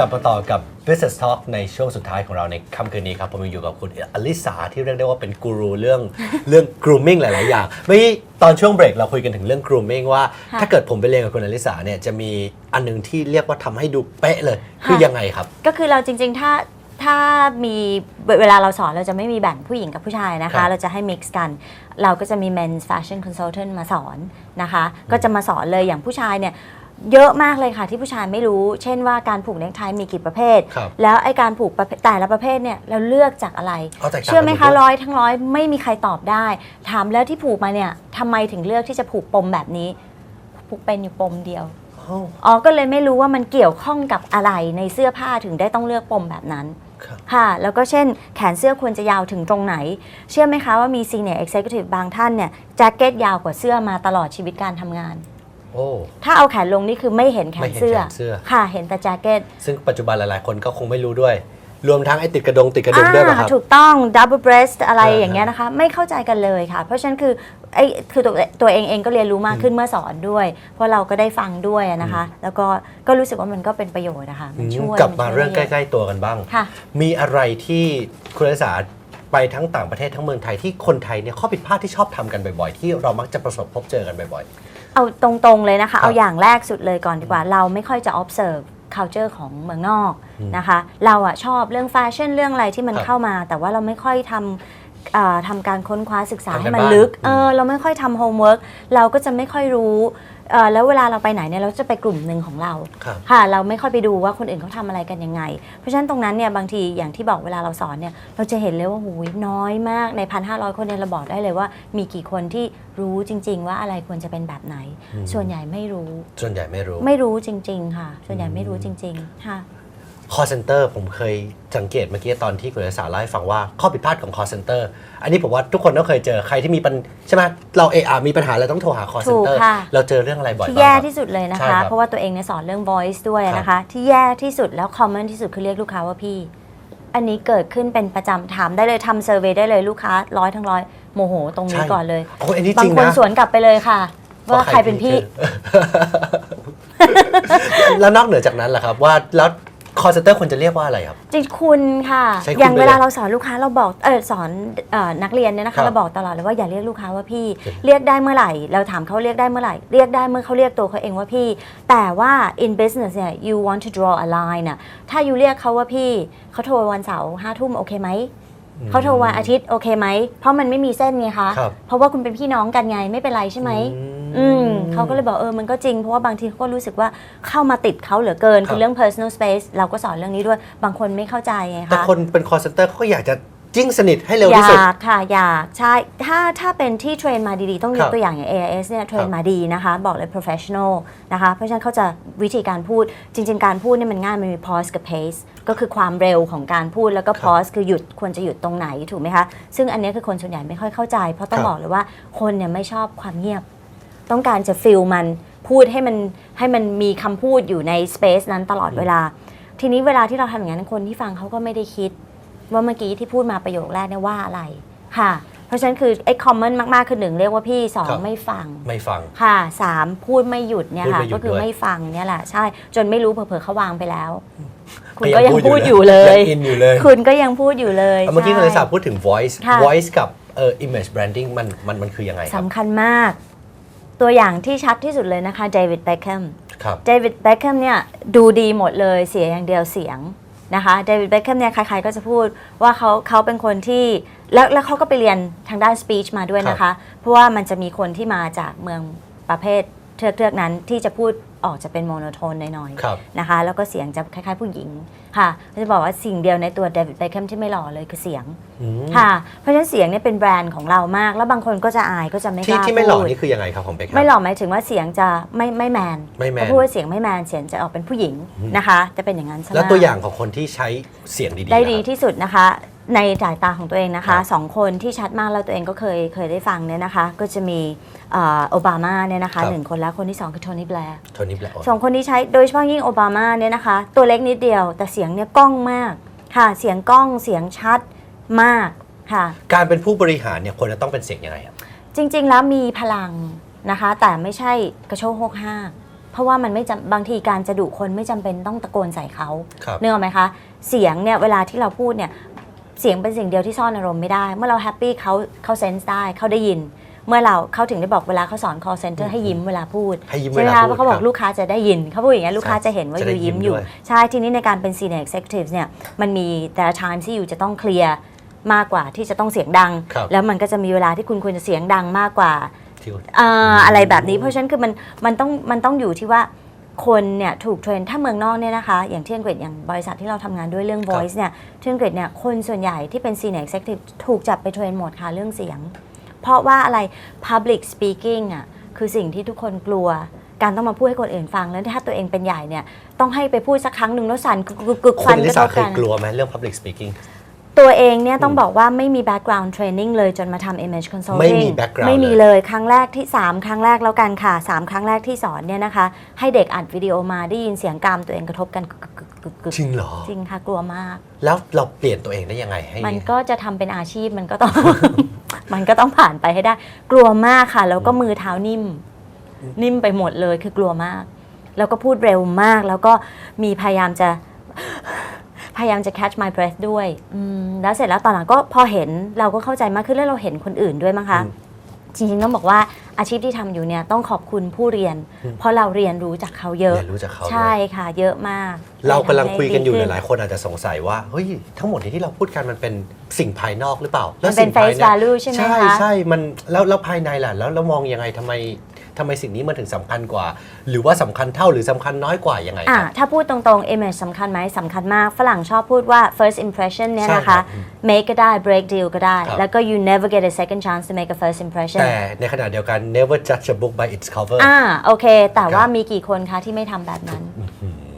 กลับมาต่อกับ Business Talk ในช่วงสุดท้ายของเราในค่ำคืนนี้ครับ ผมยังอยู่กับคุณอลิสาที่เรียกได้ว่าเป็นกูรูเรื่องเรื่อง grooming หลาย ๆ อย่างเมื่อกี้ตอนช่วงเบรกเราคุยกันถึงเรื่อง grooming ว่าค่ะถ้าเกิดผมไปเรียนกับคุณอลิสาเนี่ยจะมีอันหนึงที่เรียกว่าทำให้ดูเป๊ะเลย คือค่ะยังไงครับ ก็คือเราจริง ๆ ถ้าถ้ามีเวลาเราสอนเราจะไม่มีแบ่งผู้หญิงกับผู้ชายนะครัคะ บ เราจะให้ mix กัน เราก็จะมี men's fashion consultant มาสอนนะคะ ก็จะมาสอนเลยอย่างผู้ชายเนี่ย เยอะมากเลยค่ะที่ผู้ชายไม่รู้ เช่นว่าการผูกเนคไทมีกี่ประเภท ครับแล้วไอการผูกประเภทแต่ละประเภทเนี่ยเราเลือกจากอะไร เอาแตกต่างกันเชื่อไหมหมคะดเลยร้อยทั้งร้อยไม่มีใครตอบได้ ถามแล้วที่ผูกมาเนี่ยทำไมถึงเลือกที่จะผูกปมแบบนี้ ผูกเป็นอยู่ปมเดียว อ้าวอ๋อ ก็เลยไม่รู้ว่ามันเกี่ยวข้องกับอะไรในเสื้อผ้าถึงได้ต้องเลือกปมแบบนั้น ครับ ค่ะ แล้วก็เช่น แขนเสื้อควรจะยาวถึงตรงไหน เชื่อไหมคะว่ามี senior executive บางท่านเนี่ยแจ็คเก็ตยาวกว่าเสื้อมาตลอดชีวิตการทำงาน โอ้ถ้าเอาแขนลงนี่คือไม่เห็นแขไม่นเห็นเสื้อ แขนเสื้อ ค่ะ เห็นแต่แจ็คเก็ตซึ่งปัจจุบันหลายๆ คนก็คงไม่รู้ด้วย รวมทั้งไอ้ติดกระดงติดกระดุมด้วยป่ะครับ ถูกต้อง double breast อะไรอ่าฮะ อย่างเงี้ยนะคะ ไม่เข้าใจกันเลยค่ะ เพราะฉะนั้นคือไอ้คือตัวตัวเองเองก็เรียนรู้มากขึ้นเมื่อสอนด้วย เพราะเราก็ได้ฟังด้วยนะคะ แล้วก็ก็รู้สึกว่ามันก็เป็นประโยชน์นะคะมันช่วยกลับมาช่วยเรื่องใกได้ยะล้ๆตัวกันบ้าง ค่ะ มีอะไรที่คุณอลิสาไปทั้งต่างประเทศทั้งเมืองไทยที่คนไทยเนี่ยข้อผิดพลาดที่ชอบทำกันบ่อยๆ ที่เรามักจะประสบพบเจอกันบ่อย เอาตรงๆเลยนะครัคะบเอาอย่างแรกสุดเลยก่อนดีกว่า เราไม่ค่อยจะ observe culture ของเมืองนอกอืมนะคะ เราอะชอบเรื่องแฟชั่นเรื่องอะไรที่มันครับเข้ามา แต่ว่าเราไม่ค่อยทำเอ่อทำการค้นคว้าศึกษาทำกันให้มันบ้านลึกอืมเออเราไม่ค่อยทำโฮมเวิร์กเราก็จะไม่ค่อยรู้ เอ่อแล้วเวลาเราไปไหนเนี่ยเราจะไปกลุ่มหนึ่งของเราๆครับ ค่ะ เราไม่ค่อยไปดูว่าคนอื่นเขาทำอะไรกันยังไง เพราะฉะนั้นตรงนั้นเนี่ยบางทีอย่างที่บอกเวลาเราสอนเนี่ยเราจะเห็นเลยว่าหูยน้อยมากในพันห้าร้อยคนเนี่ยเราบอกได้เลยว่า มีกี่คนที่รู้จริง ๆ ว่าอะไรควรจะเป็นแบบไหน อืม ส่วนใหญ่ไม่รู้ ส่วนใหญ่ไม่รู้ ไม่รู้จริง ๆ ค่ะ ส่วนใหญ่ไม่รู้จริง ๆ ค่ะ call center ผมเคยสังเกตเมื่อกี้ตอนที่คุณอลิสาเล่าให้ฟังว่าข้อผิดพลาดของ call center อันนี้ผมว่าทุกคนต้องเคยเจอใครที่มีปัญใช่ไหมเราเออมีปัญหาเราต้องโทรหา call ถูก center ค่ะ เราเจอเรื่องอะไรบ่อยที่บ้างแย่ครับ ที่สุดเลยนะใช่ครัคะ บเพราะว่าตัวเองเนี่ยสอนเรื่อง voice ด้วยนะคะ ที่แย่ที่สุดแล้ว common ที่สุดคือเรียกลูกค้าว่าพี่ อันนี้เกิดขึ้นเป็นประจำถามได้เลยทำเซอร์เวยได้เลยลูกค้าร้อยทั้งร้อยโมโหตรงนี้ใช่ก่อนเลย โอ้ยอันนี้บาจริงงคนนะสวนกลับไปเลยค่ะ ว่าใครเป็นพี่ แล้วนอกเหนือจากนั้นล่ะครับว่าแล้ว call center ควรจะเรียกว่าอะไรครับ จริงคุณค่ะ ใช้คุณอย่างไปเวเลยลาเราสอนลูกค้าเราบอกเออสอนเออนักเรียนเนี่ยนะครัคะบเราบอกตลอดเลยว่าอย่าเรียกลูกค้าว่าพี่ครับเรียกได้เมื่อไหร่ เราถามเขาเรียกได้เมื่อไหร่ เรียกได้เมื่อเขาเรียกตัวเขาเองว่าพี่ แต่ว่า in business เนี่ย you want to draw a line น่ะถ้าอยู่เรียกเขาว่าพี่เขาโทรวันเสาร์ห้าทุ่มโอเคไหม เขาโทรวันอาทิตย์โอเคไหม เพราะมันไม่มีเส้นไงคะ ครับเพราะว่าคุณเป็นพี่น้องกันไงไม่เป็นไรใช่ไหมอืมเขาก็เลยบอกเออมันก็จริง เพราะว่าบางทีเขาก็รู้สึกว่าเข้ามาติดเขาเหลือเกินครับคือเรื่อง personal space เราก็สอนเรื่องนี้ด้วย บางคนไม่เข้าใจไงแต่คะ คนเป็น call center เขาก็อยากจะ จิ้งสนิทให้เร็วอที่สุด ยากค่ะอยากใช่ถ้าถ้าเป็นที่เทรนมาดีๆ ต้องยครักบตัวอย่างอย่าง AIS เนี่ยเทรครันบมาดีนะคะ บอกเลย professional นะคะ เพราะฉะนั้นเขาจะวิธีการพูดจริง ๆ การพูดเนี่ยมันง่าย มันมี pause กับ pace ก็คือความเร็วของการพูดแล้วก็ ครับ pause คือหยุดควรจะหยุดตรงไหนถูกไหมคะ ซึ่งอันเนี้ยคือคนส่วนใหญ่ไม่ค่อยเข้าใจ เพราะต้องครับ บอกเลยว่าคนเนี่ยไม่ชอบความเงียบ ต้องการจะฟิลมันพูดให้มันให้มันมีคำพูดอยู่ใน space นั้นตลอดเวลา ทีนี้เวลาที่เราทำอย่างนั้นคนที่ฟังเขาก็ไม่ได้คิด ว่าเมื่อกี้ที่พูดมาประโยคแรกเนี่ยว่าอะไรค่ะ เพราะฉะนั้นคือไอ้ common มากๆ คือหนึ่งเรียกว่าพี่สองครับ ไม่ฟังไม่ฟัง ค่ะสามพูดไม่หยุดเนี่ยพูดค่ะไม่หยุดก็คือด้วย ไม่ฟังเนี่ยแหละใช่จนไม่รู้เผลอๆเขาวางไปแล้ว คุณยัก็งยังพูพูดดออยู่ยู่เลย ยังอินอยู่เลยคุณก็ยังพูดอยู่เลยเมื่อกี้คุณอลิสาใช่พูดถึง voice ค่ะ voice กับเอ่อ image branding มันมันมันคือยังไงครับ สำคัญมาก ตัวอย่างที่ชัดที่สุดเลยนะคะเดวิดเบคแฮม ครับ เดวิดเบคแฮมเนี่ยดูดีหมดเลยเสียอย่างเดียวเสียง นะคะเดวิดเบคแฮมเนี่ยใครๆก็จะพูดว่าเขาเขาเป็นคนที่แล้วแล้วเขาก็ไปเรียนทางด้าน speech มาด้วยนะคะ เพราะว่ามันจะมีคนที่มาจากเมืองประเภทเทือกเทือกๆนั้นที่จะพูด ออกจะเป็นโมโนโทนหน่อยครับ ๆนะคะ แล้วก็เสียงจะคล้ายๆ ผู้หญิงค่ะก็จะบอกว่าสิ่งเดียวในตัวเดวิดเบคแฮมที่ไม่หล่อเลยคือเสียงอืมค่ะ เพราะฉะนั้นเสียงเนี่ยเป็นแบรนด์ของเรามาก แล้วบางคนก็จะอายก็จะไม่กที่ล้าที่ไม่หล่อพูด นี่คือยังไงครับของเบคแฮม ไม่หล่อหมายถึงว่าเสียงจะไม่ไม่แมนไม่แมนถ้าพูดว่าเสียงไม่แมนเสียงจะออกเป็นผู้หญิงนะคะ จะเป็นอย่างนั้นใช่ไหมแล้วตัวอย่างของคนที่ใช้เสียงดีๆได้ดีนะครับ ที่สุดนะคะ ในสายตาของตัวเองนะครัคะบสองคนที่ชัดมากแล้วตัวเองก็เคยเคยได้ฟังเนี่ยนะคะ ก็จะมีเอ่อโอบามาเนี่ยนะคะหนึ่งคนแล้วคนที่สองคือโทนี่แบร์โทนี่แบล็กสองคนที่ใช้โดยเฉพาะยิ่งโอบามาเนี่ยนะคะ ตัวเล็กนิดเดียว แต่เสียงเนี่ยก้องมากค่ะ เสียงก้องเสียงชัดมากค่ะ การเป็นผู้บริหารเนี่ยควรจะต้องเป็นเสียงยังไงครับจริง ๆ แล้วมีพลังนะคะ แต่ไม่ใช่กระโชกโฮกห้ากเพราะว่ามันไม่จำบางทีการจะดุคนไม่จำเป็นต้องตะโกนใส่เขาครับเนื้ออกไหมคะ เสียงเนี่ยเวลาที่เราพูดเนี่ย เสียงเป็นสิ่งเดียวที่ซ่อนอารมณ์ไม่ได้ เมื่อเราแฮปปี้เขาเขาเซนส์ได้เขาได้ยิน เมื่อเราเขาถึงได้บอกเวลาเขาสอน call center ให้ยิ้มเวลาพูดให้ยิ้มใช่ไหมเวลาคะพูดเพราะเขาบอคกรับ ลูกค้าจะได้ยินเขาพูดอย่างนี้ยลูกค้าจะเห็นว่าจะอได้ยู่ยิ้มยิ้มอยู่ ด้วย ใช่ทีนี้ในการเป็น senior executive เนี่ยมันมีแต่ละ time ที่อยู่จะต้องเคลียร์มากกว่าที่จะต้องเสียงดัง ครับ แล้วมันก็จะมีเวลาที่คุณควรจะเสียงดังมากกว่า ที่ อ่าอะไรแบบนี้เพราะฉะนั้นคือมันมันต้องมันต้องอยู่ที่ว่า คนเนี่ยถูกเทรนถ้าเมืองนอกเนี่ยนะคะ อย่างที่อังกฤษอย่างบริษัทที่เราทำงานด้วยเรื่อง voice เนี่ยที่อังกฤษเนี่ยคนส่วนใหญ่ที่เป็น senior executive ถูกจับไปเทรนหมดค่ะเรื่องเสียง เพราะว่าอะไร public speaking อะคือสิ่งที่ทุกคนกลัว การต้องมาพูดให้คนอื่นฟังแล้วถ้าตัวเองเป็นใหญ่เนี่ยต้องให้ไปพูดสักครั้งหนึ่งแล้วสั่นกึกกึกกึกคุฟัณนลิกระทสาบเคกัยนกลัวไหมเรื่อง public speaking ตัวเองเนี่ยต้องบอกว่าไม่มี background training เลยจนมาทำ image consulting ไม่มี background ไม่มีเลยเลยครั้งแรกที่ 3 ครั้งแรกแล้วกันค่ะ 3 ครั้งแรกที่สอนเนี่ยนะคะ ให้เด็กอัดวิดีโอมาได้ยินเสียงกรามตัวเองกระทบกันกึกกึกกึกกึกจริงเหรอ จริงค่ะ กลัวมาก แล้วเราเปลี่ยนตัวเองได้ยังไงให้มันก็จะทำเป็นอาชีพมันก็ต้อง มันก็ต้องผ่านไปให้ได้ กลัวมากค่ะ แล้วก็มือเท้านิ่ม นิ่มไปหมดเลยคือกลัวมาก แล้วก็พูดเร็วมาก แล้วก็มีพยายามจะ พยายามจะ catch my breath ด้วยอืมแล้วเสร็จแล้วตอนหลังก็พอเห็นเราก็เข้าใจมากขึ้นแล้วเราเห็นคนอื่นด้วยมั้งคะ อืม จริงๆต้องบอกว่าอาชีพที่ทำอยู่เนี่ยต้องขอบคุณผู้เรียน เพราะเราเรียนรู้จากเขาเยอะ เรียนรู้จากเขาใช่ด้วยค่ะ เยอะมากเรากำลังคุยกันอยู่เลหทำให้ดีขึ้ลายๆคนอาจจะสงสัยว่าเฮ้ยทั้งหมดนี้ที่เราพูดกันมันเป็นสิ่งภายนอกหรือเปล่ามัแล้วนเป็น สิ่งภาย face ใน value ใช่ไหมใช่คะใช่มันแล้วแล้วภายในล่ะ แล้วเรามองยังไงทำไม ทำไมสิ่งนี้มันถึงสำคัญกว่า หรือว่าสำคัญเท่าหรือสำคัญน้อยกว่ายังไงคอะรับ ถ้าพูดตรงๆ image สำคัญไหมสำคัญมาก ฝรั่งชอบพูดว่า first impression เนี่ยใช่นะครัคะ บ make ก็ได้ break deal ก็ได้ ครับ แล้วก็ you never get a second chance to make a first impression แต่ในขณะเดียวกัน never judge a book by its cover อ่าโอเค แต่ว่าครับมีกี่คนคะที่ไม่ทำแบบนั้น อืม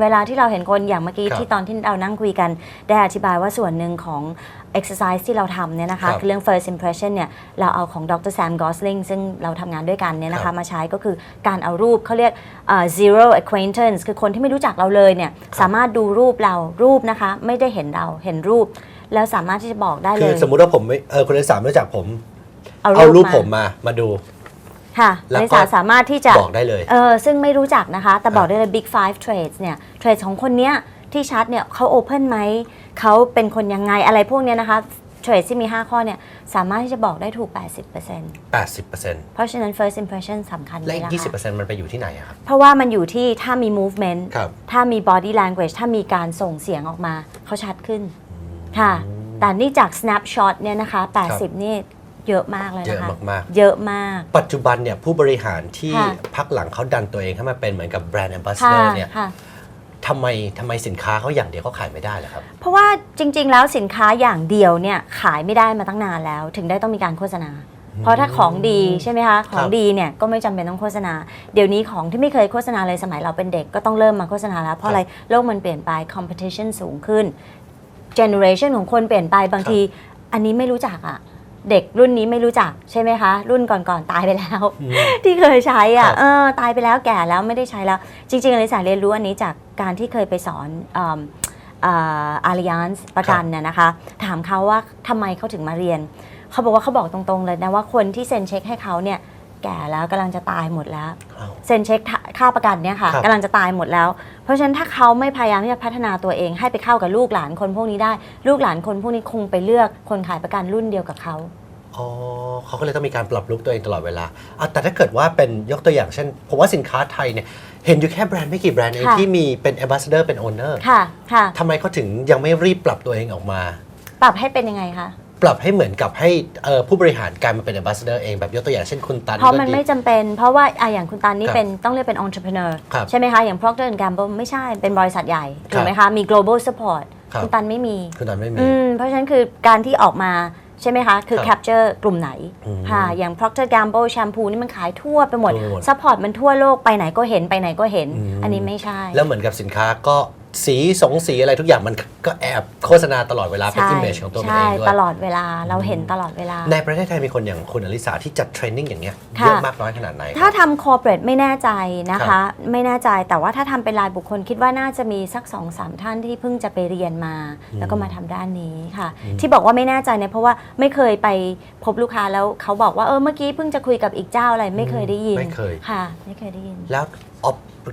เวลาที่เราเห็นคนอย่างเมื่อกี้ครับที่ตอนที่เรานั่งคุยกัน ได้อธิบายว่าส่วนหนึ่งของ exercise ที่เราทำเนี่ยนะครัคะบคือเรื่อง first impression เนี่ยเราเอาของดรแซมกอสลิงซึ่งเราทำงานด้วยกันเนี่ยนะครัคะบมาใช้ก็คือการเอารูปเขาเรียกเอ่อ zero acquaintance คือคนที่ไม่รู้จักเราเลยเนี่ยสามารถดูรูปเรารูปนะคะ ไม่ได้เห็นเราเห็นรูป แล้วสามารถที่จะบอกได้เลคือยสมมุติว่าผมไม่เออคุณลิสาไม่รู้จักผม เอารูปผมมามาดู ค่ะแล้วก็ลิสาสามารถที่จะ บอกได้เลย เออซึ่งไม่รู้จักนะคะ แต่บอกได้เลย Big Five Trades เนี่ย เทรดของคนเนี้ยที่ชัดเนี่ยเขาโอเพนไหม เขาเป็นคนยังไงอะไรพวกเนี้ยนะคะ เทรดที่มี 5 ข้อเนี่ย สามารถที่จะบอกได้ถูก 80% 80%เพราะฉะนั้น first impression สำคัญและเลยอีก ละค่ะ20%มันไปอยู่ที่ไหนอะครับ เพราะว่ามันอยู่ที่ถ้ามี movement ครับ ถ้ามี body language ถ้ามีการส่งเสียงออกมา เขาชัดขึ้น ค่ะ แต่นี่จาก snapshot เนี่ยนะคะ 80 นี่ เยอะมากเลยเยนะอะคะมากเยอะมากๆปัจจุบันเนี่ยผู้บริหารที่ค่ะ พักหลังเขาดันตัวเองให้มาเป็นเหมือนกับแบรนด์แอมบาสค่ะเดอร์เนี่ยค่ะ ทำไมทำไมสินค้าเขาอย่างเดียวเขาขายไม่ได้เหรอครับ เพราะว่าจริง ๆ แล้วสินค้าอย่างเดียวเนี่ยขายไม่ได้มาตั้งนานแล้ว ถึงได้ต้องมีการโฆษณา เพราะถ้าของดีใช่ไหมคะของดีเนี่ยก็ไม่จำเป็นต้องโฆษณา เดี๋ยวนี้ของที่ไม่เคยโฆษณาเลยสมัยเราเป็นเด็กก็ต้องเริ่มมาโฆษณาแล้วเพราะอะไรโลกมันเปลี่ยนไป competition สูงขึ้น generation ของคนเปลี่ยนไปบางที อันนี้ไม่รู้จักอะ เด็กรุ่นนี้ไม่รู้จักใช่ไหมคะ รุ่นก่อนๆตายไปแล้ว ที่เคยใช้ครัอะบเออตายไปแล้วแก่แล้วไม่ได้ใช้แล้ว จริงๆอลิสาเรียนรู้อันนี้จากการที่เคยไปสอนอาริยันส์ประกันเนี่ยนะคะ ถามเขาว่าทำไมเขาถึงมาเรียน เขาบอกว่าเขาบอกตรงๆเลยนะว่าคนที่เซ็นเช็คให้เขาเนี่ย แก่แล้วกำลังจะตายหมดแล้วอ้าวเซ็นเช็คค่าประกันเนี่ยค่ะครับกำลังจะตายหมดแล้ว เพราะฉะนั้นถ้าเขาไม่พยายามที่จะพัฒนาตัวเอง ให้ไปเข้ากับลูกหลานคนพวกนี้ได้ ลูกหลานคนพวกนี้คงไปเลือกคนขายประกันรุ่นเดียวกับเขาอ๋อเขาก็เลยต้องมีการปรับลุกตัวเองตลอดเวลาเอาแต่ถ้าเกิดว่าเป็นยกตัวอย่างเช่น ผมว่าสินค้าไทยเนี่ยเห็นอยู่แค่แบรนด์ไม่กี่แบรนด์เองค่ะที่มีเป็นแอมบาสเดอร์เป็นโอเนอร์ค่ะค่ะทำไมเขาถึงยังไม่รีบปรับตัวเองออกมา ปรับให้เป็นยังไงคะ ปรับให้เหมือนกับให้เอ่อผู้บริหารกลายมาเป็นแอมบาสเดอร์เองแบบยกตัวอย่างเช่นคุณตันเพราะมันก็ดี ไม่จำเป็น เพราะว่าอะอย่างคุณตันนี่ครับเป็นต้องเรียกเป็น entrepreneur ครับใช่ไหมคะ อย่าง Procter Gamble ไม่ใช่เป็นบริษัทใหญ่ครับถูกไหมคะ มี global support ครับคุณตันไม่มีคุณตันไม่มี อืมเพราะฉะนั้นคือการที่ออกมาใช่ไหมคะ คือ ครับ capture กลุ่มไหนอืม ค่ะอย่าง Procter Gamble แชมพูนี่มันขายทั่วไปหมด ทั่วไปหมด support มันทั่วโลกไปไหนก็เห็นไปไหนก็เห็นอืมอันนี้ไม่ใช่ แล้วเหมือนกับสินค้าก็ สีสงสีอะไรทุกอย่างมันก็แอบโฆษณาตลอดเวลาเป็นใช่อิมเมจของตัวมันใช่เองด้วย ตลอดเวลาเราเห็นตลอดเวลา ในประเทศไทยมีคนอย่างคุณอลิสาที่จัดเทรนนิ่งอย่างเงี้ยค่ะเยอะมากน้อยขนาดไหน ถ้าทำ corporate ไม่แน่ใจนะครัคะบไม่แน่ใจแต่ว่าถ้าทำเป็นรายบุคคลคิดว่าน่าจะมีสัก2อสามท่านที่เพิ่งจะไปเรียนมา แล้วก็มาทำด้านนี้ค่ะ ที่บอกว่าไม่แน่ใจเนี่ยเพราะว่าไม่เคยไปพบลูกค้าแล้วเขาบอกว่าเออเมื่อกี้เพิ่งจะคุยกับอีกเจ้าอะไรไม่เคยได้ยินไม่เคยค่ะ ไม่เคยได้ยินแล้วออฟ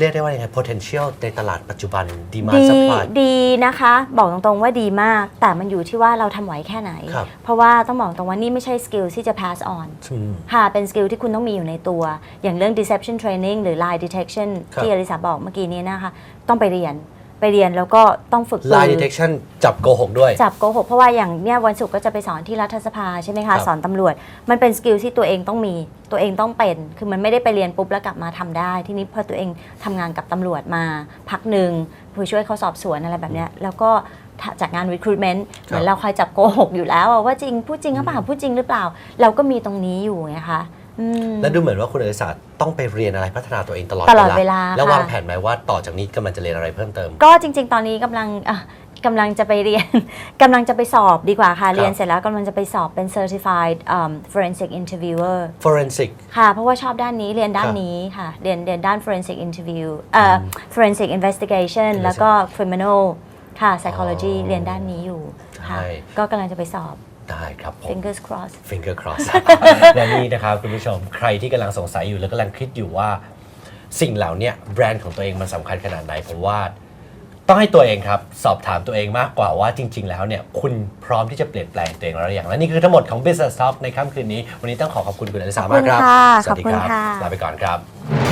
เรียกได้ว่ายังไง potential ในตลาดปัจจุบัน demand ดี supply ดีนะคะ บอกตรงๆว่าดีมาก แต่มันอยู่ที่ว่าเราทำไหวแค่ไหน ครับ เพราะว่าต้องบอกตรงว่านี่ไม่ใช่สกิลที่จะ pass on อืม ค่ะเป็นสกิลที่คุณต้องมีอยู่ในตัว อย่างเรื่อง deception training หรือ lie detection ครับ ที่อลิสาบอกเมื่อกี้นี้นะคะ ต้องไปเรียน ไปเรียนแล้วก็ต้องฝึกปื lie detection จับโกหกด้วย จับโกหกเพราะว่าอย่างเนี้ยวันศุกร์ก็จะไปสอนที่รัฐสภาใช่ไหมครัคะบ สอนตำรวจ มันเป็นสกิลที่ตัวเองต้องมีตัวเองต้องเป็น คือมันไม่ได้ไปเรียนปุ๊บแล้วกลับมาทำได้ ทีนี้พอตัวเองทำงานกับตำรวจมาพักหนึ่งผู้ช่วยเขาสอบสวนอะไรแบบเนี้ยแล้วก็จากงาน recruitment เหมือนเราคอยจับโกหกอยู่แล้วอะว่าจริงพูดจริงหรือเปล่าพูดจริงหรือเปล่า เราก็มีตรงนี้อยู่ไงคะอืม และดูเหมือนว่าคุณอริสาต้องไปเรียนอะไรพัฒนาตัวเองตลอดตลอดเวลาแล้วค่ะวางแผนไหมว่าต่อจากนี้กำลังจะเรียนอะไรเพิ่มเติม ก็จริง ๆ ตอนนี้กำลังอะกำลังจะไปเรียนกำลังจะไปสอบดีกว่าค่ะ เรียนเสร็จแล้วกำลังจะไปสอบเป็น certified um, forensic interviewer forensic ค่ะ เพราะว่าชอบด้านนี้เรียนด้าคนรับนี้ค่ะ เรียนเรียนด้าน forensic interview เอ่อ forensic investigation แล้วก็ criminal ค่ะ psychology อ๋อเรียนด้านนี้อยู่ค่ะใช่ก็กำลังจะไปสอบ ได้ครับผม fingers crossed finger cross และนี่นะครับคุณผู้ชมใครที่กำลังสงสัยอยู่แล้วกำลังคิดอยู่ว่า สิ่งเหล่าเนี้ยแบรนด์ของตัวเองมันสำคัญขนาดไหนผมว่าต้องให้ตัวเองครับ สอบถามตัวเองมากกว่าว่าจริง ๆ แล้วเนี่ยคุณพร้อมที่จะเปลี่ยนแปลงตัวเองแล้วหรือยังและนี่คือทั้งหมดของ Business Talk ในค่ำคืนนี้ วันนี้ต้องขอขอบคุณคุณอลิสามากครับ ขอบคุณค่ะ สวัสดีขอบคุณครับค่ะลาไปก่อนครับ